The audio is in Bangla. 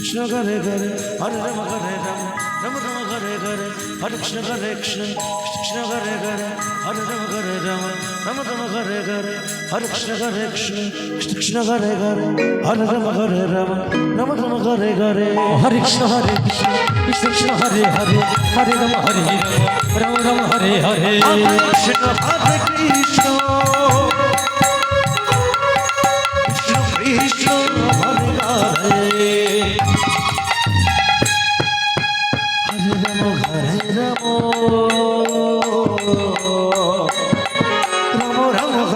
কৃষ্ণ হরে কৃষ্ণ কৃষ্ণ হরে হরে হরে রাম হরে রাম রাম রাম হরে হরে হরে কৃষ্ণ হরে কৃষ্ণ কৃষ্ণ হরে হরে হরে রাম হরে রাম রাম রাম হরে হরে হরে কৃষ্ণ হরে কৃষ্ণ কৃষ্ণ কৃষ্ণ হরে হরে হরে রাম হরে রাম রাম রাম হরে হরে হরে কৃষ্ণ হরে কৃষ্ণ কৃষ্ণ কৃষ্ণ হরে হরে হরে রাম হরে রাম রাম রাম হরে হরে